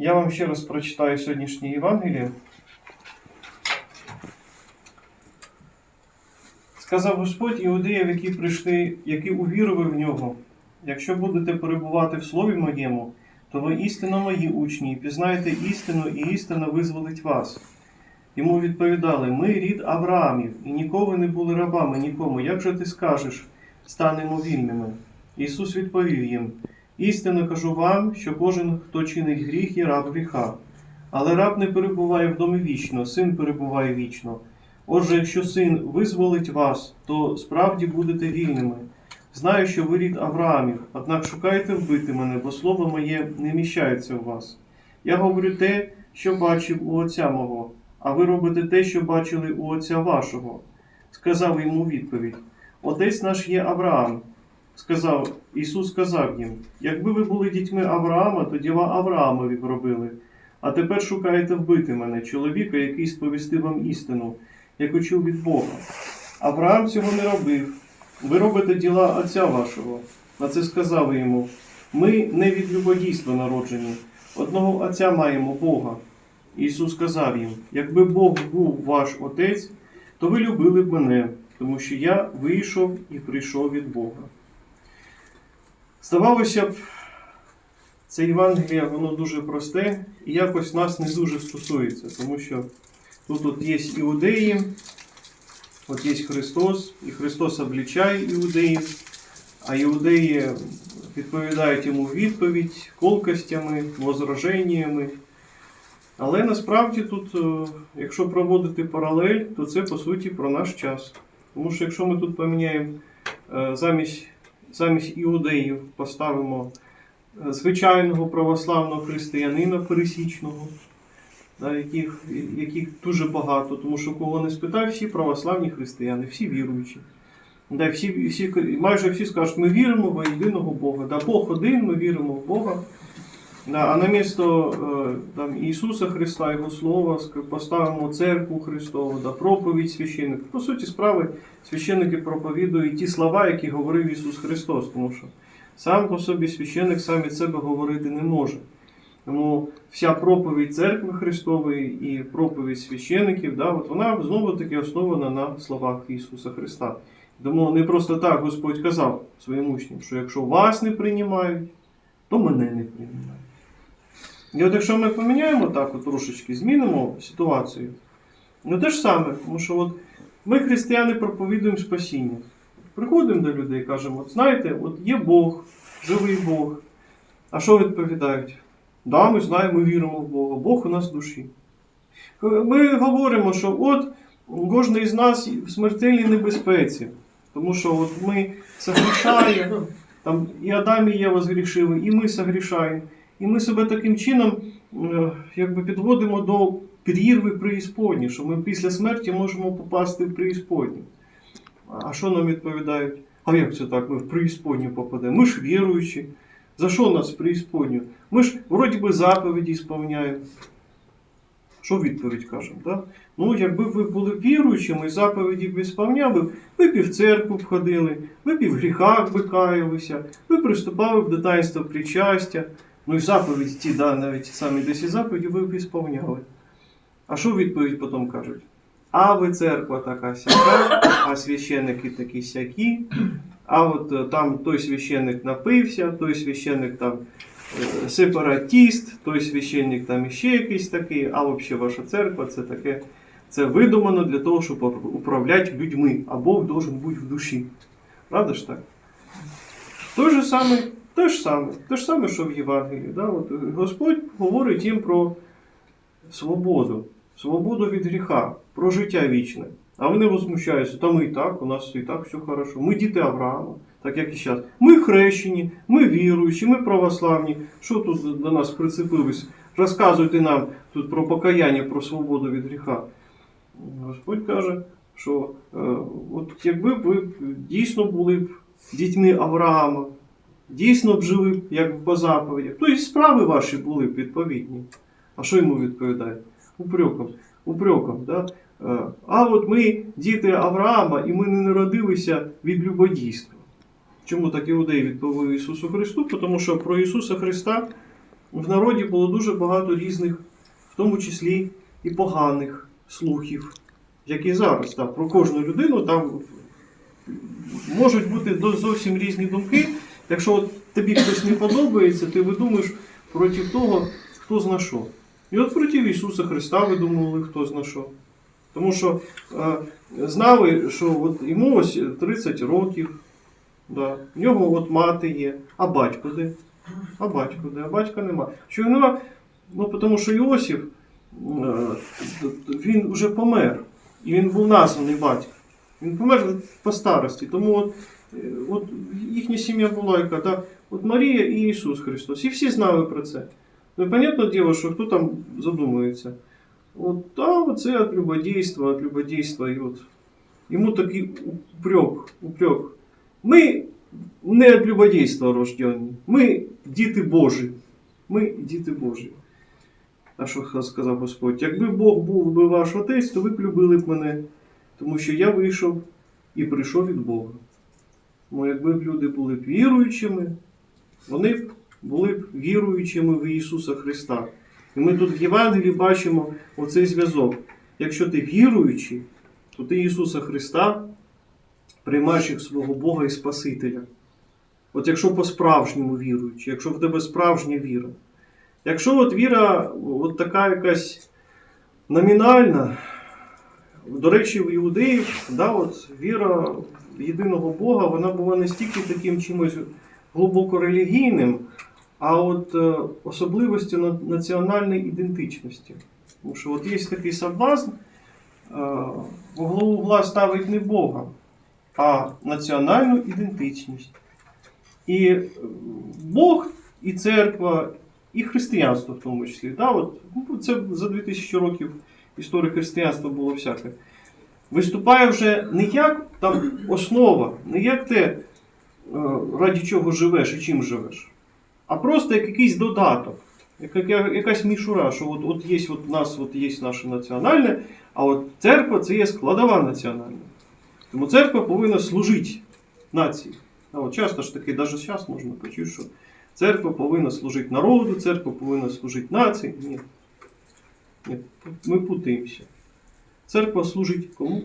Я вам ще раз прочитаю сьогоднішнє Євангеліє. Сказав Господь іудеям, які прийшли, які увірували в нього. Якщо будете перебувати в слові моєму, то ви істинно мої учні, і пізнаєте істину, і істина визволить вас. Йому відповідали: Ми рід Авраамів, і ніколи не були рабами нікому. Як же ти скажеш, станемо вільними? Ісус відповів їм: Істинно кажу вам, що кожен, хто чинить гріх, є раб гріха. Але раб не перебуває в домі вічно, син перебуває вічно. Отже, якщо син визволить вас, то справді будете вільними. Знаю, що ви рід Авраамів, однак шукайте вбити мене, бо слово моє не міщається у вас. Я говорю те, що бачив у отця мого, а ви робите те, що бачили у отця вашого. Сказав йому відповідь: Отець наш є Авраам. Сказав, Ісус сказав їм: Якби ви були дітьми Авраама, то діла Авраамові б робили. А тепер шукаєте вбити мене, чоловіка, який сповістив вам істину, яку чув від Бога. Авраам цього не робив. Ви робите діла Отця вашого. На це сказали йому: Ми не від любодійства народжені, одного Отця маємо Бога. Ісус сказав їм: Якби Бог був ваш Отець, то ви любили б мене, тому що я вийшов і прийшов від Бога. Здавалося б, це Євангеліє, воно дуже просте і якось нас не дуже стосується, тому що тут от є іудеї, от є Христос, і Христос облічає іудеїв, а іудеї відповідають йому відповідь колкостями, возраженнями. Але насправді тут, е, якщо проводити паралель, то це по суті про наш час. Тому що якщо ми тут поміняємо е, замість, замість іудеїв, поставимо е, звичайного православного християнина пересічного, яких, яких дуже багато, тому що кого не спитай, всі православні християни, всі віруючі. Да, всі, всі, майже всі скажуть, ми віримо в єдиного Бога. Да, Бог один, ми віримо в Бога. А на місто е, там, Ісуса Христа, Його Слова, поставимо церкву Христову, да, проповідь священника. По суті справи, священники проповідують ті слова, які говорив Ісус Христос, тому що сам по собі священник сам від себе говорити не може. Тому вся проповідь церкви Христової і проповідь священиків, да, от вона знову таки основана на словах Ісуса Христа. Тому не просто так Господь казав своїм учням, що якщо вас не приймають, то мене не приймають. І от якщо ми поміняємо так, от трошечки, змінимо ситуацію, ну те ж саме, тому що от ми, християни, проповідуємо спасіння. Приходимо до людей і кажемо, от знаєте, от є Бог, живий Бог. А що відповідають? Да, ми знаємо, ми віримо в Бога, Бог у нас в душі. Ми говоримо, що от кожен із нас в смертельній небезпеці, тому що от ми согрішаємо, там і Адам і Єва згрішили, і ми согрішаємо. І ми себе таким чином е, якби підводимо до прірви преісподні, що ми після смерті можемо попасти в преісподню. А що нам відповідають? А як це так? Ми в преісподню попадемо? Ми ж віруючі. За що нас в преісподню? Ми ж вроді би заповіді сповняємо. Що відповідь кажемо? Да? Ну, якби ви були віруючими і заповіді б сповняли, ви б в церкву б ходили, ви б в гріхах би каялися, ви приступали б до таїнства причастя. Ну і заповіді ті, да, навіть самі десь і заповіді ви б і сповняли. А що відповідь потім кажуть? А ви церква така сяка, а священники такі сякі, а от е, там той священник напився, той священник там е, сепаратіст, той священник там іще якийсь такий, а взагалі ваша церква це таке. Це видумано для того, щоб управляти людьми, а Бог должен бути в душі. Правда ж так? Той же саме, те ж саме, те ж саме, що в Євангелії. Да? От Господь говорить їм про свободу, свободу від гріха, про життя вічне. А вони возмущаються, та ми і так, у нас і так все хорошо. Ми діти Авраама, так як і зараз. Ми хрещені, ми віруючі, ми православні. Що тут до нас прицепились? Розказуйте нам тут про покаяння, про свободу від гріха. Господь каже, що е, от якби ви дійсно були б дітьми Авраама, дійсно б жили як по заповідях, то і справи ваші були б відповідні. А що йому відповідають? Упреком. Упреком, да? Е, А от ми діти Авраама, і ми не народилися від любодійства. Чому так іудеї відповіли Ісусу Христу? Тому що про Ісуса Христа в народі було дуже багато різних, в тому числі і поганих слухів, як і зараз. Так, про кожну людину там можуть бути зовсім різні думки. Якщо от тобі хтось не подобається, ти видумаєш проти того, хто зна що. І от проти Ісуса Христа видумували, хто зна що. Тому що е, знали, що от йому ось 30 років, да, в нього от мати є, а батько де? А батько де? А батька нема. Що нема? Ну, тому що Іосиф, е, він вже помер. І він був названий батько. Він помер по старості. Тому от, е, от їхня сім'я була яка, да? от Марія і Ісус Христос. І всі знали про це. Ну, і понятне діло, що хто там задумується. От, а оце от любодійства, от любодійства. І от йому такий упрек, упрек. Ми не від любодійства рождені. Ми діти Божі. Ми діти Божі. А що сказав Господь? Якби Бог був би ваш отець, то ви б любили б мене, тому що я вийшов і прийшов від Бога. Ну, якби б люди були б віруючими, вони б були б віруючими в Ісуса Христа. І ми тут в Євангелії бачимо оцей зв'язок. Якщо ти віруючий, то ти Ісуса Христа приймаєш як свого Бога і Спасителя. От якщо по-справжньому віруючий, якщо в тебе справжня віра. Якщо от віра от така якась номінальна, до речі, в іудеїв, да, от віра в єдиного Бога, вона була не стільки таким чимось глибоко релігійним, а от е, особливістю національної ідентичності. Тому що от є такий соблазн, е, во главу угла ставить не Бога, а національну ідентичність. І е, Бог, і церква, і християнство в тому числі. Да, от, ну, це за 2000 років історії християнства було всяке. Виступає вже не як там основа, не як те, е, раді чого живеш і чим живеш, а просто як якийсь додаток, як, як, якась мішура, що от, от є от нас от є наше національне, а от церква це є складова національна. Тому церква повинна служити нації. А от часто ж таки, навіть зараз можна почути, що церква повинна служити народу, церква повинна служити нації. Ні. Ми путаємося. Церква служить кому?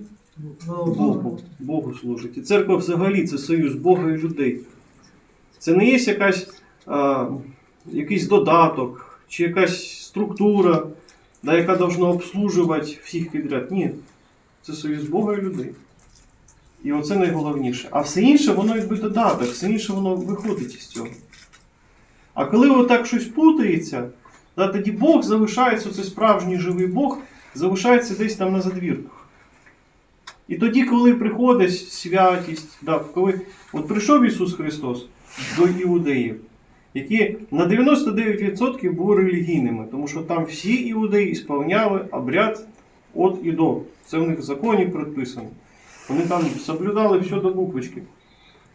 Богу. Богу служить. І церква взагалі це союз Бога і людей. Це не є якась, а, якийсь додаток чи якась структура, да, яка повинна обслужувати всіх підряд. Ні. Це союз Бога і людей. І оце найголовніше. А все інше, воно якби додаток, все інше воно виходить із цього. А коли отак щось путається, тоді Бог залишається, цей справжній живий Бог, залишається десь там на задвірках. І тоді, коли приходить святість, да, коли от прийшов Ісус Христос до іудеїв, які на 99% були релігійними, тому що там всі іудеї сповняли обряд от і до. Це в них в законі предписано. Вони там соблюдали все до буквочки.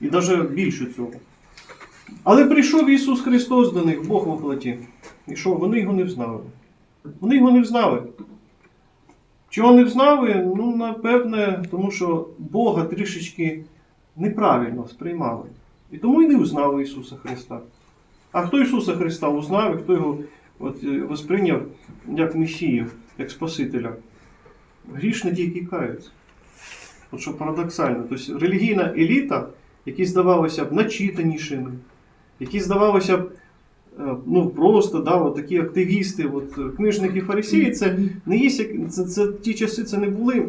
І навіть більше цього. Але прийшов Ісус Христос до них, Бог во плоті. І що? Вони його не взнали. Вони його не взнали. Чого не взнали? Ну, напевне, тому що Бога трішечки неправильно сприймали. І тому і не узнали Ісуса Христа. А хто Ісуса Христа узнав, і хто його от, е, восприйняв як Месію, як Спасителя? Грішники, які каються. От що парадоксально. Тобто релігійна еліта, які здавалися б начитанішими, які здавалося б ну, просто да, от такі активісти, от, е, книжники фарисеї, це не є, це, це, ті часи це не були,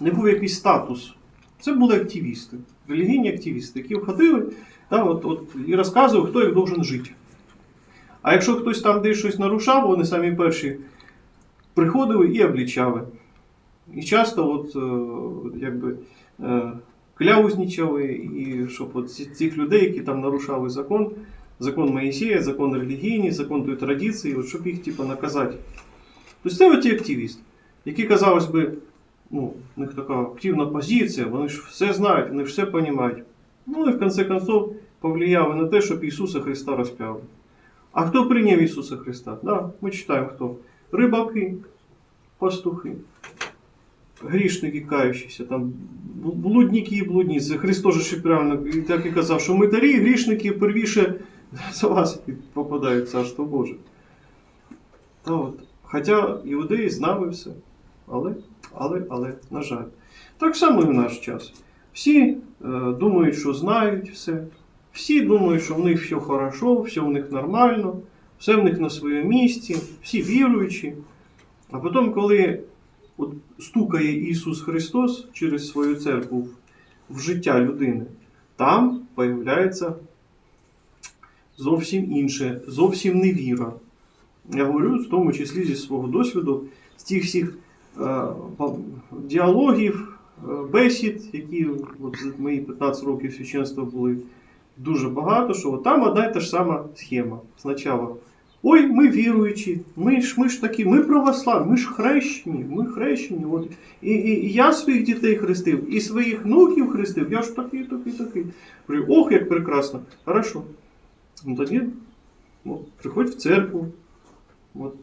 не був якийсь статус. Це були активісти, релігійні активісти, які ходили да, от, от, і розказували, хто як должен жити. А якщо хтось там десь щось нарушав, вони самі перші приходили і облічали. І часто от, е, якби, е, кляузнічали, і щоб от цих людей, які там нарушали закон, закон Моїсея, закон релігійний, закон тої традиції, от, щоб їх типу, наказати. Тобто це ті активісти, які, казалось би, ну, у них така активна позиція, вони ж все знають, вони ж все розуміють. Ну і в кінці концов повлияли на те, щоб Ісуса Христа розп'яли. А хто прийняв Ісуса Христа? Да, ми читаємо хто. Рибаки, пастухи грішники каючіся, там блудники і блудниці. Христос же ще правильно так і казав, що митарі і грішники первіше за вас і попадають Царство Боже. Та от. Хоча іудеї знали все. Але, але, але, на жаль. Так само і в наш час. Всі е, думають, що знають все. Всі думають, що в них все хорошо, все в них нормально, все в них на своєму місці, всі віруючі. А потім, коли от стукає Ісус Христос через свою церкву в життя людини, там появляється зовсім інше, зовсім не віра. Я говорю в тому числі зі свого досвіду, з тих всіх е, діалогів, е, бесід, які от, за мої 15 років священства були дуже багато, що от там одна і та ж сама схема. Спочатку. Ой, ми віруючі, ми ж, ми ж такі, ми православні, ми ж хрещені, ми хрещені. От. І, і, і я своїх дітей хрестив, і своїх внуків хрестив, я ж такий, такий, такий. Ох, як прекрасно. Хорошо. Ну тоді ну, приходь в церкву, от,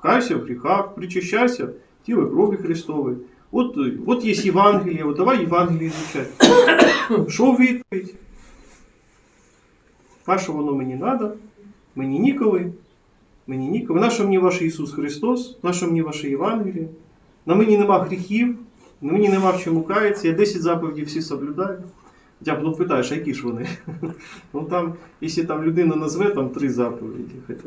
кайся в гріхах, причащайся, тіло крові Христової. От, от є Євангеліє, от давай Євангеліє звучать. Що відповідь? Що воно мені треба? Мені ніколи. Мені ніколи. Нащо мені ваш Ісус Христос? Нащо мені ваше Євангеліє? На мені нема гріхів, на мені нема в чому каятися. Я 10 заповідей всі соблюдаю. Хоча б ну, питаєш, які ж вони? ну там, якщо там людина назве там три заповіді, хоча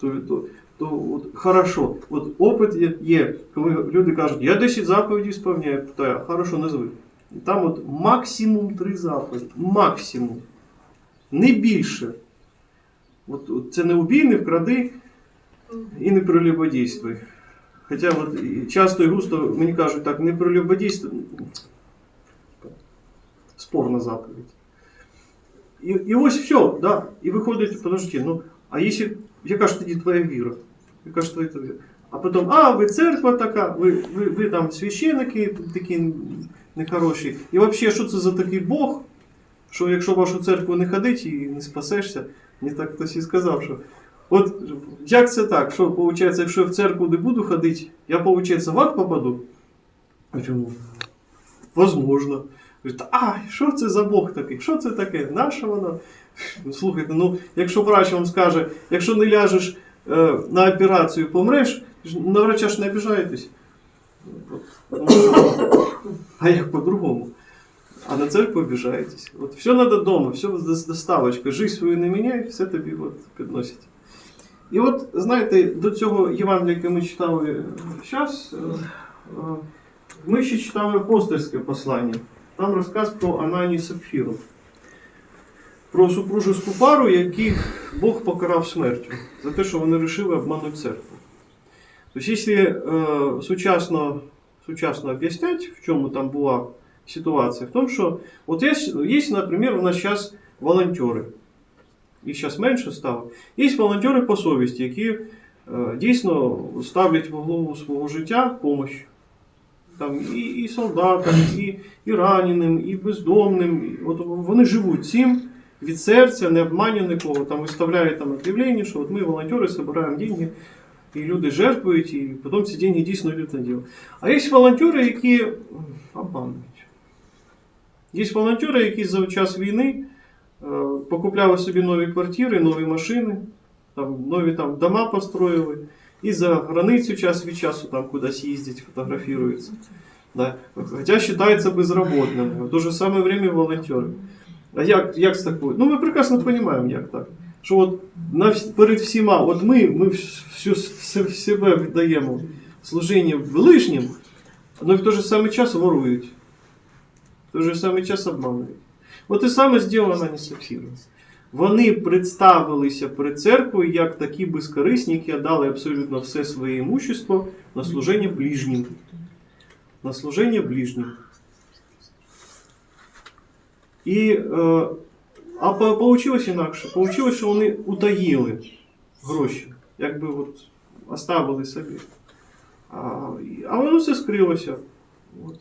то, то, то от, хорошо. От опит є, є, коли люди кажуть, я 10 заповідей сповняю, питаю, хорошо, назви. І там от максимум три заповіді. Максимум. Не більше. От, от це не убій, не вкради і не прелюбодійствуй. Хоча от, часто і густо мені кажуть, так, не прелюбодійствуй. Спорна заповідь. І, і ось все, да. І виходить, подожди, ну, а якщо, яка ж тоді твоя віра? Яка ж твоя віра? А потім, а, ви церква така, ви, ви, ви там священники такі нехороші. І взагалі, що це за такий Бог? Що якщо вашу церкву не ходить і не спасешся, мені так хтось і сказав, що от як це так? Що виходить, якщо я в церкву не буду ходити, я, виходить, в ад попаду? А чому? Возможно. Говорить, а, що це за Бог такий? Що це таке? Наша воно? Ну, слухайте, ну, якщо врач вам скаже, якщо не ляжеш е, на операцію, помреш, на врача ж не обіжаєтесь. Ну, А як по-другому? А на церкву обіжаєтесь. От все треба вдома, все доставочка. Жизнь свою не міняй, все тобі от підносять. І от, знаєте, до цього Євангелія, яке ми читали зараз, ми ще читали апостольське послання. Там розказ про Анані Сапфіру. Про супружеську пару, яких Бог покарав смертю за те, що вони вирішили обманути церкву. Тобто, якщо е, сучасно, сучасно об'яснять, в чому там була ситуація, в тому, що от є, є, наприклад, у нас зараз волонтери. Їх зараз менше стало. Є волонтери по совісті, які е, дійсно ставлять в голову свого життя допомогу там, і, і солдатам, і, і раненим, і бездомним. От вони живуть цим від серця, не обманюють нікого, там виставляють там об'явлення, що от ми волонтери збираємо гроші, і люди жертвують, і потім ці гроші дійсно йдуть на діло. А є волонтери, які м, обманюють. Є волонтери, які за час війни е, покупляли собі нові квартири, нові машини, там, нові там, дома построїли. І за границю час від часу там кудись їздять, фотографіруються. Да. Хотя вважаються безработними. В то же самое время волонтери. А як, як з такою? Ну ми прекрасно розуміємо, як так. Що от на, перед всіма, от ми, ми всю с- себе віддаємо служінню ближнім, але в той же самий час ворують. В той же самий час обманують. От і саме зроблено не Сапфіра. Вони представилися перед церквою як такі безкорисні, які дали абсолютно все своє імущество на служення ближнім. На служення ближнім. І, е, а по- получилось інакше. Получилось, що вони утаїли гроші, якби от оставили собі. А, воно все скрилося.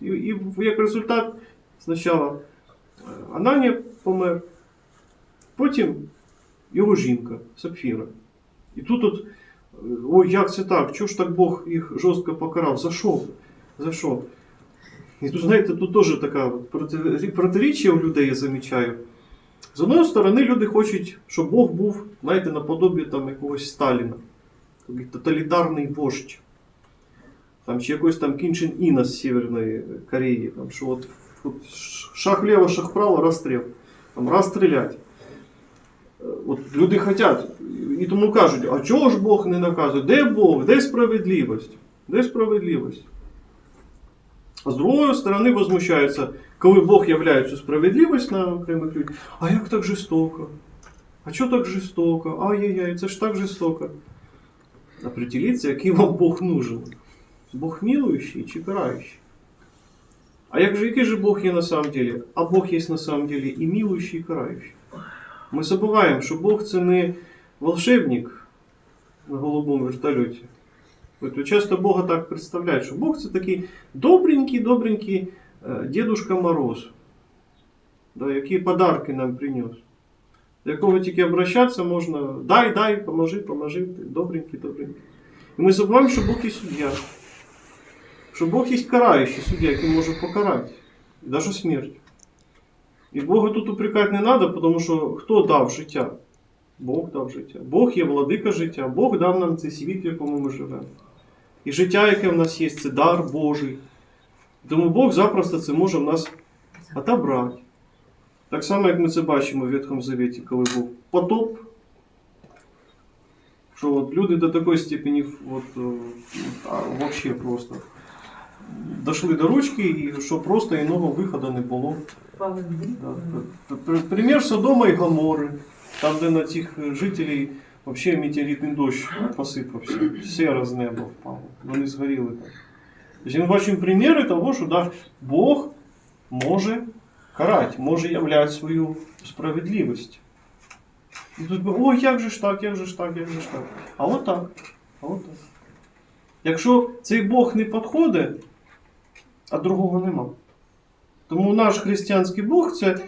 І, і як результат, спочатку е, Ананія помер, потім його жінка Сапфіра. І тут от, е, ой, як це так? Чого ж так Бог їх жорстко покарав? За що? За що? І тут, знаєте, тут теж така протиріччя у людей я замічаю. З одної сторони, люди хочуть, щоб Бог був, знаєте, наподобі там якогось Сталіна, такий тоталітарний вождь. Там, чи якийсь там Кінчин Іна з Северної Кореї. Там, що от, от шаг лево, шаг право, розстріл. Там розстрілять. От люди хочуть. І тому кажуть, а чого ж Бог не наказує? Де Бог? Де справедливість? Де справедливість? А з другої сторони возмущаються, коли Бог являє цю справедливість на окремих людях. А як так жорстоко? А чого так жорстоко? Ай-яй-яй, це ж так жорстоко. Определіться, який вам Бог нужен. Бог милующий чи карающий? А як же, який же Бог є на самом деле? А Бог є на самом деле і милующий, і карающий. Ми забуваємо, що Бог це не волшебник на голубому вертольоті. От часто Бога так представляють, що Бог це такий добренький, добренький е, да, який подарки нам принес. До якого тільки обращатися можна, дай, дай, поможи, поможи, добренький, добренький. І ми забуваємо, що Бог є суддя. Що Бог є караючий суддя, який може покарати. І навіть смерть. І Бога тут упрекати не треба, тому що хто дав життя? Бог дав життя. Бог є владика життя, Бог дав нам цей світ, в якому ми живемо. І життя, яке в нас є, це дар Божий. Тому Бог запросто це може в нас отобрати. Так само, як ми це бачимо в Ветхому Завіті, коли був потоп. Що от люди до такої степені от, е, а, вообще просто дошли до ручки, і що просто іного виходу не було. Да. Содома і Гомори, там, де на цих жителів вообще метеоритний дощ посипався, сера з неба впала, вони згоріли там. Тобто ми бачимо приміри того, що да, Бог може карати, може являти свою справедливість. І тут, ой, як же ж так, як же ж так, як же ж так. А от так. А от так. Якщо цей Бог не підходить, а другого нема. Тому наш християнський Бог це,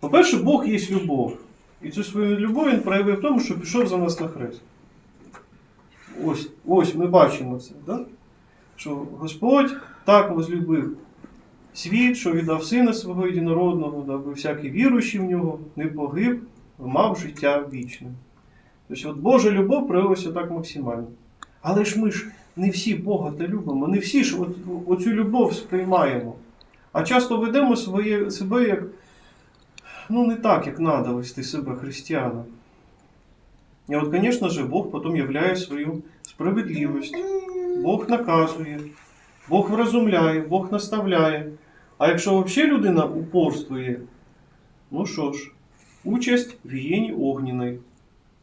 по-перше, Бог є любов. І цю свою любов він проявив в тому, що пішов за нас на хрест. Ось, ось ми бачимо це, да? що Господь так возлюбив світ, що віддав сина свого єдинородного, даби всякий віруючий в нього не погиб, мав життя вічне. Тобто, от Божа любов проявилася так максимально. Але ж ми ж не всі Бога та любимо, не всі ж оцю любов сприймаємо. А часто ведемо своє, себе як, ну, не так, як треба вести себе християна. І от, звісно ж, Бог потім являє свою справедливість. Бог наказує, Бог вразумляє, Бог наставляє. А якщо взагалі людина упорствує, ну що ж, участь в гієні огняної,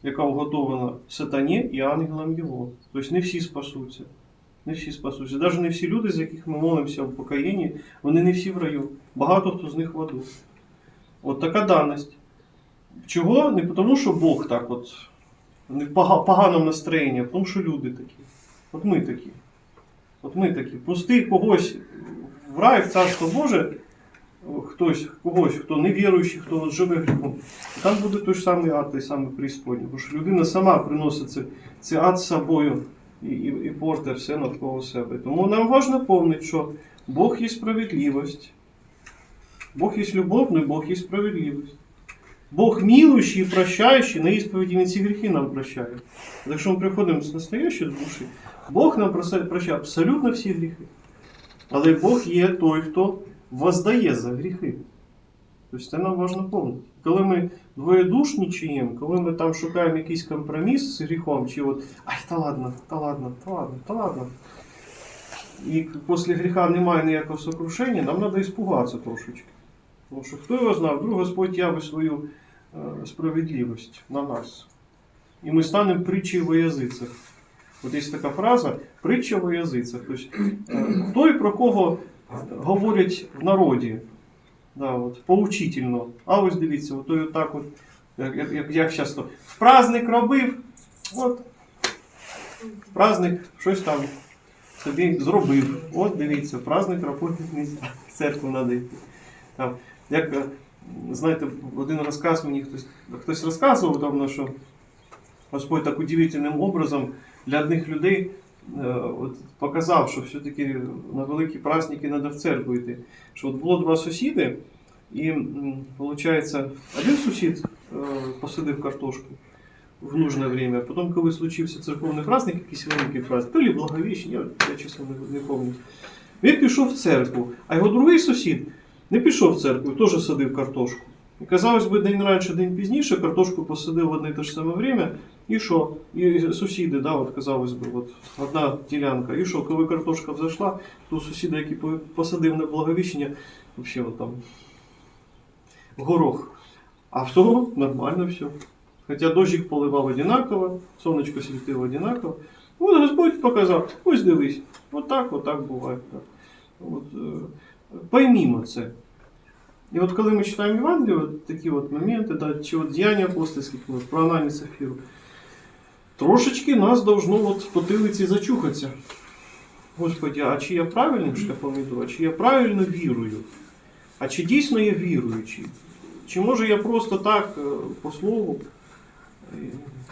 яка уготована сатані і ангелам його. Тобто не всі спасуться. Не всі спасуться. Навіть не всі люди, з яких ми молимося в покаянні, вони не всі в раю. Багато хто з них в аду. От така даність. Чого? Не тому, що Бог так от не в поганому настроєнні, а тому, що люди такі. От ми такі. От ми такі. Пусти когось в рай, в царство Боже, хтось, когось, хто невіруючий, хто живе гріхом, там буде той ж самий ад, той самий преісподній. Бо що людина сама приносить це, цей ад з собою і, і, і порте все навколо себе. Тому нам важливо пам'ятати, що Бог є справедливість. Бог є любов, але Бог є справедливість. Бог милуючий і прощаючий, на ісповіді Він ці гріхи нам прощає. Але Якщо ми приходимо з настоящої душі, Бог нам прощає абсолютно всі гріхи. Але Бог є той, хто воздає за гріхи. Тобто це нам важливо пам'ятати. Коли ми двоєдушничаємо, коли ми там шукаємо якийсь компроміс з гріхом, чи от ай, та ладно, та ладно, та ладно, та ладно. І після гріха немає ніякого сокрушення, нам треба іспугатися трошечки. Тому що хто його знав, вдруг Господь явить свою е, справедливість на нас. І ми станемо притчею во язицях. От є така фраза притча во язицях. Тобто, е, той, про кого говорять в народі, да, от, поучительно. А ось дивіться, от той отак от, як, як, як, часто, в праздник робив, от, в праздник щось там собі зробив. От дивіться, в праздник робити не церкву йти. Там, як, е, знаєте, один розказ мені хтось, хтось розказував давно, що Господь так удивительним образом для одних людей от, показав, що все-таки на великі праздники треба в церкву йти. Що от було два сусіди, І виходить, один сусід е, посадив картошку в нужне время, а потім, коли случився церковний праздник, якийсь великий праздник, то ли благовіщення, я, я чесно не, не пам'ятаю. Він пішов в церкву, а його другий сусід не пішов в церкву, теж садив картошку. І казалось би, день раніше, день пізніше, картошку посадив в одне і те ж саме время, і що? І сусіди, да, от, казалось би, от, одна ділянка. І що, коли картошка взайшла, то сусіда, який посадив на благовіщення, взагалі от там горох. А в того нормально все. Хоча дощик поливав одинаково, сонечко світило одинаково. От Господь показав, ось дивись, отак, отак буває. Так. От, е, поймімо це. І от коли ми читаємо Євангелію, от такі от моменти, да, чи от діяння апостольських, про Анані Сафіру, трошечки нас должно от в потилиці зачухатися. Господи, а чи я правильним шляхом іду, а чи я правильно вірую? А чи дійсно я віруючий? Чи може я просто так, е, по слову, е,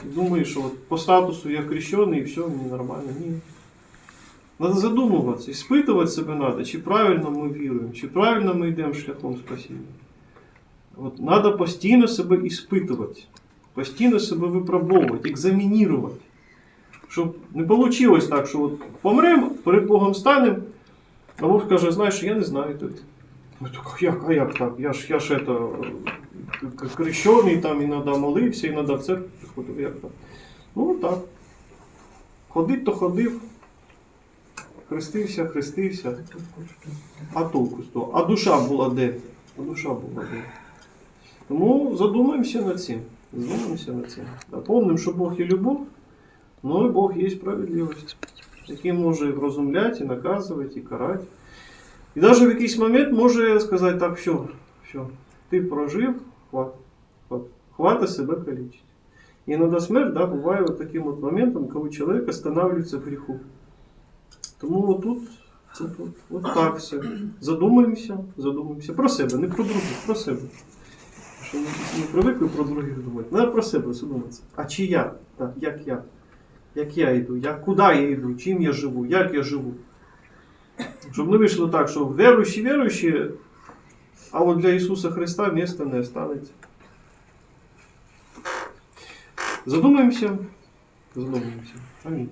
думаю, що от по статусу я хрещений і все, мені нормально? Ні. Надо задумуватися, іспитувати себе треба, чи правильно ми віруємо, чи правильно ми йдемо шляхом спасіння. От, надо постійно себе іспитувати, постійно себе випробовувати, екзамінувати. Щоб не вийшло так, що от помремо, перед Богом станемо, а Бог каже, знаєш, я не знаю тут. Як, а як так? Я ж, я ж это, крещений, там іноді молився, іноді в церкву приходив, як так. Ну так. Ходить, то ходив. Хрестився, хрестився. А толку з того? А душа була де? А душа була де? Тому задумаємося над цим. Задумаємося над цим. Да, Помним, що Бог є любов, но і Бог є справедливість, який може і врозумляти, і наказувати, і карати. І навіть в якийсь момент може сказати, так, все, все, ти прожив, хват, хват, хвата себе калічить. І іноді смерть да, буває от таким от моментом, коли чоловік останавливается в гріху. Тому отут, тут, от, от так все. Задумаємося, задумаємося про себе, не про других, про себе. Що ми не привикли про других думати. Треба про себе задуматися. А чи я? Так, як я? Як я йду? Як, куди я йду? Чим я живу? Як я живу? Щоб не вийшло так, що віруючі, віруючі, а от для Ісуса Христа місця не останеться. Задумаємося, задумаємося. Амінь.